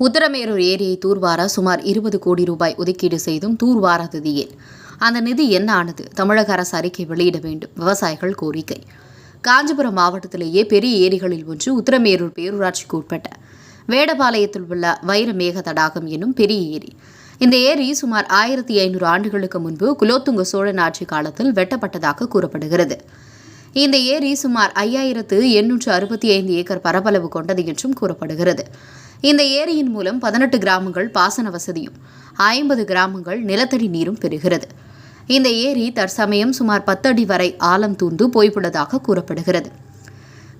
உத்தரமேரூர் ஏரியை தூர்வார சுமார் இருபது கோடி ரூபாய் ஒதுக்கீடு செய்தும் தூர்வாராதது ஏன் அந்த நிதி என்ன ஆனது? தமிழக அரசு அறிக்கை வெளியிட வேண்டும். விவசாயிகள் கோரிக்கை. காஞ்சிபுரம் மாவட்டத்திலேயே பெரிய ஏரிகளில் ஒன்று உத்தரமேரூர் பேரூராட்சிக்கு உட்பட்ட வேடபாளையத்தில் உள்ள வைரமேக தடாகம் என்னும் பெரிய ஏரி. இந்த ஏரி சுமார் ஆயிரத்தி ஐநூறு ஆண்டுகளுக்கு முன்பு குலோத்துங்க சோழன் ஆட்சி காலத்தில் வெட்டப்பட்டதாக கூறப்படுகிறது. இந்த ஏரி சுமார் ஐயாயிரத்து எண்ணூற்று அறுபத்தி ஐந்து ஏக்கர் பரப்பளவு கொண்டது என்றும் கூறப்படுகிறது. இந்த ஏரியின் மூலம் பதினெட்டு கிராமங்கள் பாசன வசதியும் ஐம்பது கிராமங்கள் நிலத்தடி நீரும் பெறுகிறது. இந்த ஏரி தற்சமயம் சுமார் பத்து அடி வரை ஆழம் தூண்டு போய்விட்டதாக கூறப்படுகிறது.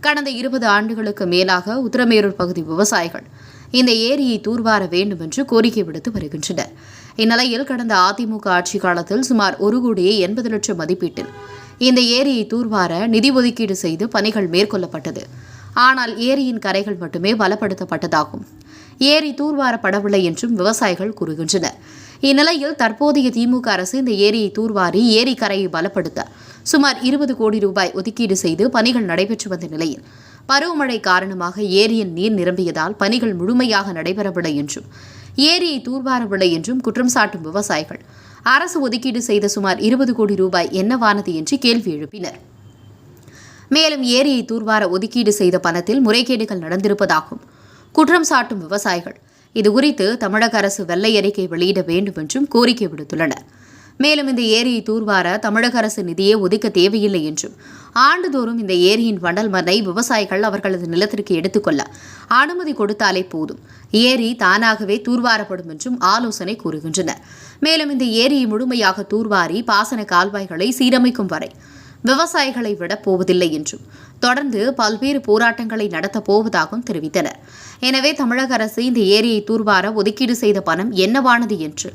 கடந்த இருபது ஆண்டுகளுக்கு மேலாக உத்தரமேரூர் பகுதி விவசாயிகள் இந்த ஏரியை தூர்வார வேண்டும் என்று கோரிக்கை விடுத்து வருகின்றனர். இந்நிலையில் கடந்த அதிமுக ஆட்சி காலத்தில் சுமார் ஒரு கோடியே எண்பது லட்சம் மதிப்பீட்டில் இந்த ஏரியை தூர்வார நிதி ஒதுக்கீடு செய்து பணிகள் மேற்கொள்ளப்பட்டது. ஆனால் ஏரியின் கரைகள் மட்டுமே பலப்படுத்தப்பட்டதாகும். ஏரி தூர்வாரப்படவில்லை என்றும் விவசாயிகள் கூறுகின்றனர். இந்நிலையில் தற்போதைய திமுக அரசு இந்த ஏரியை தூர்வாரி ஏரி கரையை பலப்படுத்த சுமார் இருபது கோடி ரூபாய் ஒதுக்கீடு செய்து பணிகள் நடைபெற்று வந்த நிலையில் பருவமழை காரணமாக ஏரியின் நீர் நிரம்பியதால் பணிகள் முழுமையாக நடைபெறவில்லை என்றும் ஏரியை தூர்வாரவில்லை என்றும் குற்றம் சாட்டும் விவசாயிகள் அரசு ஒதுக்கீடு செய்த சுமார் இருபது கோடி ரூபாய் என்னவானது என்று கேள்வி எழுப்பினர். மேலும் ஏரியை தூர்வார ஒதுக்கீடு செய்த பணத்தில் முறைகேடுகள் நடந்திருப்பதாகவும் குற்றம் சாட்டும் விவசாயிகள். இதுகுறித்து தமிழக அரசு வெள்ளை அறிக்கை வெளியிட வேண்டும் என்றும் கோரிக்கை விடுத்துள்ளனர். மேலும் இந்த ஏரியை தூர்வார தமிழக அரசு நிதியை ஒதுக்க தேவையில்லை என்றும். ஆண்டுதோறும் இந்த ஏரியின் வண்டல் மண்ணை விவசாயிகள் அவர்களது நிலத்திற்கு எடுத்துக்கொள்ள அனுமதி கொடுத்தாலே போதும். ஏரி தானாகவே தூர்வாரப்படும் என்றும் ஆலோசனை கூறுகின்றனர். மேலும் இந்த ஏரியை முழுமையாக தூர்வாரி பாசன கால்வாய்களை சீரமைக்கும் வரை விவசாயிகளை விடப் போவதில்லை என்றும் தொடர்ந்து பல்வேறு போராட்டங்களை நடத்தப் போவதாகவும் தெரிவித்தனர். எனவே தமிழக அரசு இந்த ஏரியை தூர்வார ஒதுக்கீடு செய்த பணம் என்னவானது என்று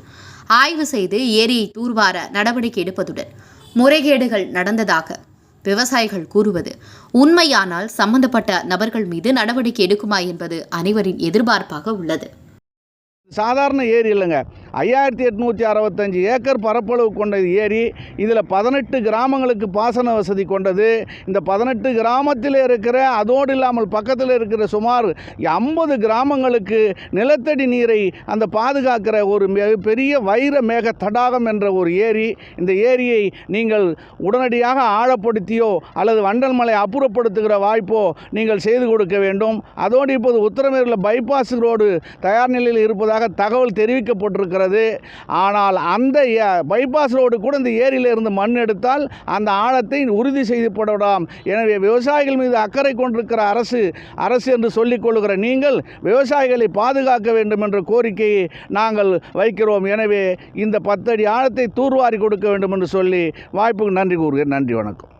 ஆய்வு செய்து ஏரியை தூர்வார நடவடிக்கை எடுப்பதுடன் முறைகேடுகள் நடந்ததாக விவசாயிகள் கூறுவது. உண்மையானால் சம்பந்தப்பட்ட நபர்கள் மீது நடவடிக்கை எடுக்குமா என்பது அனைவரின் எதிர்பார்ப்பாக உள்ளது. சாதாரண ஏரி இல்லைங்க. ஐயாயிரத்தி எட்நூற்றி அறுபத்தஞ்சு ஏக்கர் பரப்பளவு கொண்ட ஏரி இதில் பதினெட்டு கிராமங்களுக்கு பாசன வசதி கொண்டது. இந்த பதினெட்டு கிராமத்தில் இருக்கிற அதோடு இல்லாமல் பக்கத்தில் இருக்கிற சுமார் ஐம்பது கிராமங்களுக்கு நிலத்தடி நீரை அந்த பாதுகாக்கிற ஒரு மிக பெரிய வைர மேக தடாகம் என்ற ஒரு ஏரி. இந்த ஏரியை நீங்கள் உடனடியாக ஆழப்படுத்தியோ அல்லது வண்டல் மலை அப்புறப்படுத்துகிற வாய்ப்போ நீங்கள் செய்து கொடுக்க வேண்டும். அதோடு இப்போது உத்தரமேரில் பைபாஸ் ரோடு தயார் நிலையில் இருப்பதாக தகவல் தெரிவிக்கப்பட்டிருக்கிறது. ஆனால் அந்த ஏ- பைபாஸ் ரோடு கூட இந்த ஏரியில் இருந்து மண் எடுத்தால் அந்த ஆழத்தை உறுதி செய்யப்படலாம் எனவே விவசாயிகள் மீது அக்கறை கொண்டிருக்கிற அரசு அரசு என்று சொல்லிக் கொள்கிற நீங்கள் விவசாயிகளை பாதுகாக்க வேண்டும் என்ற கோரிக்கையை நாங்கள் வைக்கிறோம். எனவே இந்த பத்தடி ஆழத்தை தூர்வாரி கொடுக்க வேண்டும் என்று சொல்லி வாய்ப்புக்கு நன்றி கூறுகிறேன். நன்றி வணக்கம்.